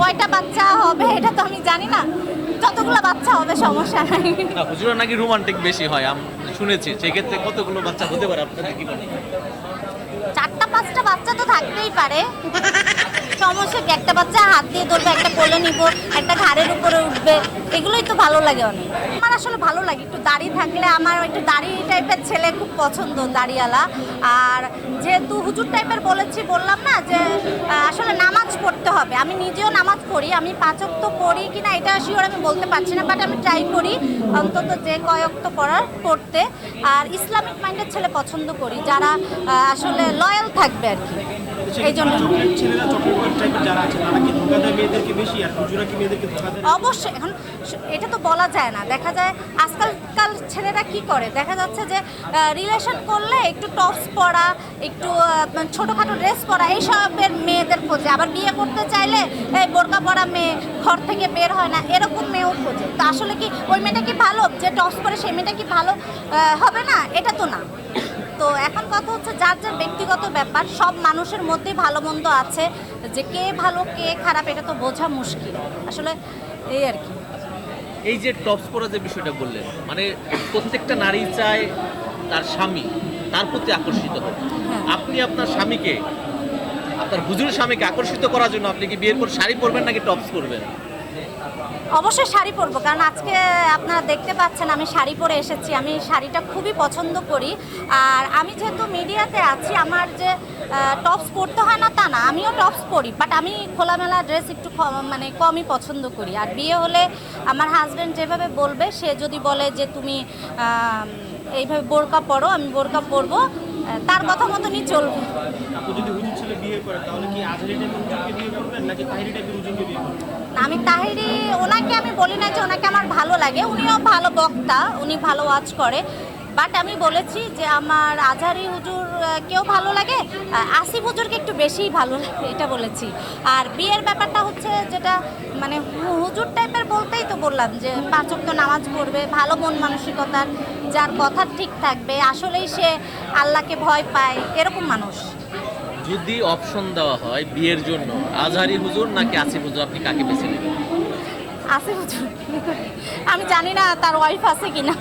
কয়টা বাচ্চা হবে এটা তো আমি জানি না। যতগুলো বাচ্চা হবে সমস্যা নাই। না, হুজুরা নাকি রোমান্টিক বেশি হয়, আমি শুনেছি। সেক্ষেত্রে কতগুলো বাচ্চা হতে পারে, আপনাদের কি মনে পাঁচটা বাচ্চা তো থাকতেই পারে। সমস্যা কি? একটা বাচ্চা হাত দিয়ে ধরবে, একটা কোলে নিব, একটা ঘাড়ের উপরে উঠবে, এগুলোই তো ভালো লাগে অনেক। আমার আসলে ভালো লাগে, একটু দাড়ি থাকলে আমার একটু দাড়ি টাইপের ছেলে খুব পছন্দ, দাড়িওয়ালা। আর যেহেতু হুজুর টাইপের বলেছি, বললাম না যে আসলে নামাজ পড়তে হবে। আমি নিজেও নামাজ পড়ি, আমি পাঁচক তো পড়ি কিনা এটা শিওর আমি বলতে পারছি না বাট আমি ট্রাই করি অন্তত যে কয়ক্ত পড়ার, পড়তে। আর ইসলামিক মাইন্ডের ছেলে পছন্দ করি, যারা আসলে লয়াল থাকবে আর কি। এই জন্য। অবশ্যই এখন এটা তো বলা যায় না। দেখা যায় আজকালকাল ছেলেরা কি করে? দেখা যাচ্ছে যে রিলেশন করলে একটু টপস পরা একটু আহ, ছোটোখাটো ড্রেস পরা এইসবের মেয়েদের খোঁজে। আবার বিয়ে করতে চাইলে এই বোরকা পরা মেয়ে ঘর থেকে বের হয় না এরকম মেয়েও খোঁজে। তো আসলে কি ওই মেয়েটা কি ভালো? যে টপস পরে সেই মেয়েটা কি ভালো? হবে না? এটা তো না। তো এখন কথা হচ্ছে যার যার ব্যক্তিগত ব্যাপার সব মানুষের মধ্যেই ভালো মন্দ আছে যে কে ভালো কে খারাপ এটা তো বোঝা মুশকিল। আসলে এই আর কি। এই যে টপস পরা যে বিষয়টা বললেন মানে প্রত্যেকটা নারী চায় তার স্বামী তার প্রতি আকর্ষিত হবে হ্যাঁ। আপনি আপনার স্বামীকে আপনার হুজুর স্বামীকে আকর্ষিত করার জন্য আপনি কি বিয়ের পর শাড়ি পরবেন নাকি টপস পরবেন? অবশ্যই শাড়ি পরবো, কারণ আজকে আপনারা দেখতে পাচ্ছেন আমি শাড়ি পরে এসেছি। আমি শাড়িটা খুবই পছন্দ করি। আর আমি যেহেতু মিডিয়াতে আছি, আমার যে টপস পরতে হয় না তা না, আমিও টপস পরি। বাট আমি খোলামেলা ড্রেস একটু মানে কমই পছন্দ করি। আর বিয়ে হলে আমার হাজব্যান্ড যেভাবে বলবে, সে যদি বলে যে, তুমি এইভাবে বোরকা পরো, আমি বোরকা পরবো। তার কথা মতনই চলবে। আমি তাহিরি ওনাকে আমি বলি না যে ওনাকে আমার ভালো লাগে উনিও ভালো বক্তা উনি ভালো ওয়াজ করে। বাট আমি বলেছি যে আমার আজহারি হুজুর কেউ ভালো লাগে? আসিফ হুজুরকে একটু বেশিই ভালো লাগে এটা বলেছি। আর বিয়ের ব্যাপারটা হচ্ছে যেটা মানে হুজুর টাইপের বলতেই তো বললাম যে পাঁচক তো নামাজ পড়বে ভালো মন মানসিকতার যার কথা ঠিক থাকবে আসলেই সে আল্লাহকে ভয় পায় এরকম মানুষ। যদি অপশন দেওয়া হয় বিয়ের জন্য আজহারি হুজুর নাকি আসিফ হুজুর আপনি কাকে বেছে নেবেন? আসিফ হুজুর? আমি জানি না তার ওয়াইফ আছে কিনা।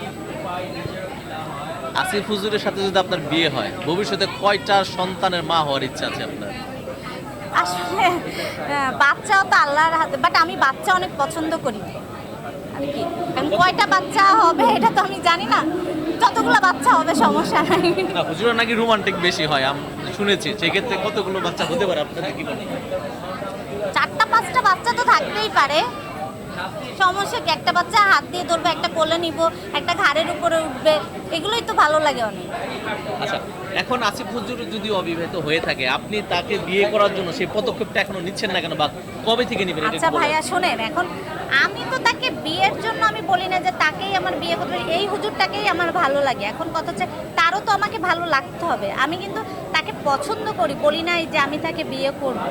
আসিফ হুজুরের সাথে যদি আপনার বিয়ে হয় ভবিষ্যতে কয়টা সন্তানের মা হওয়ার ইচ্ছা আছে আপনার? আসলে বাচ্চাও তো আল্লাহর হাতে বাট আমি বাচ্চা অনেক পছন্দ করি। আমি কি এখন কয়টা বাচ্চা হবে এটা তো আমি জানি না। যতগুলো বাচ্চা হবে সমস্যা নাই। না হুজুরা নাকি রোমান্টিক বেশি হয় আমি শুনেছি। সেক্ষেত্রে কতগুলো বাচ্চা হতে পারে আপনাদের কি চারটা পাঁচটা বাচ্চা তো থাকতেই পারে। সমস্যা একটা বাচ্চা হাত দিয়ে ধরবে একটা কোলে নিব একটা ঘাড়ের উপরে উঠবে এগুলোই তো ভালো লাগে অনেক। আচ্ছা এখন আসিফ হুজুর যদি অবিবাহিত হয়ে থাকে আপনি তাকে বিয়ে করার জন্য সেই পদক্ষেপটা এখনও নিচ্ছেন না কেন বা কবে থেকে নেবেন আচ্ছা। ভাইয়া শোনেন এখন আমি তো তাকে বিয়ের জন্য আমি বলি না যে তাকেই আমার বিয়ে করতে এই হুজুরটাকেই আমার ভালো লাগে। এখন কথা হচ্ছে তারও তো আমাকে ভালো লাগতে হবে। আমি কিন্তু তাকে পছন্দ করি বলি নাই যে আমি তাকে বিয়ে করব।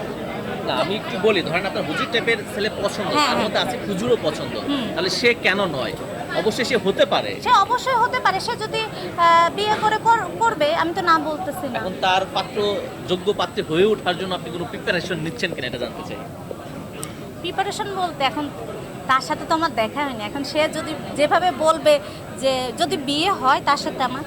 না আমি একটু বলি ধরেন আপনার হুজুর টাইপের ছেলে পছন্দ হ্যাঁ, তার হ্যাঁ। মধ্যে আসিফ হুজুরও পছন্দ। তাহলে সে কেন নয়? অবশ্যই সে হতে পারে। সে অবশ্যই হতে পারে। সে যদি বিয়ে করে কর- করবে আমি তো না বলতেছি না। এখন তার পাত্র যোগ্য পাত্রে হয়ে ওঠার জন্য আপনি কোনো প্রিপারেশন নিচ্ছেন কিনা এটা জানতে চাই। প্রিপারেশন বলতে এখন তার সাথে তো আমার দেখা হয়নি। এখন সে যদি যেভাবে বলবে যে যদি বিয়ে হয় তার সাথে আমার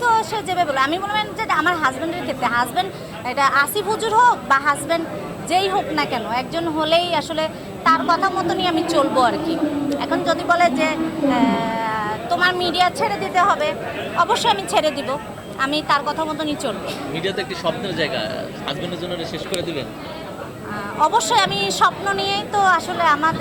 তো সে যেভাবে বলবে। আমি বলবেন যে আমার হাজব্যান্ডের ক্ষেত্রে হাজব্যান্ড এটা আসিফ হুজুর হোক বা হাজব্যান্ড যেই হোক না কেন একজন হলেই আসলে তার কথা মতনই আমি চলবো আর কি। এখন যদি বলে যে তোমার মিডিয়া ছেড়ে দিতে হবে অবশ্যই আমি ছেড়ে দিব। আমি তার কথা মতনই চলবো। মিডিয়াতে একটি স্বপ্নের জায়গা হাজবেন্ডের জন্য শেষ করে দিবেন? অবশ্যই আমি স্বপ্ন নিয়েই তো আসলে আমার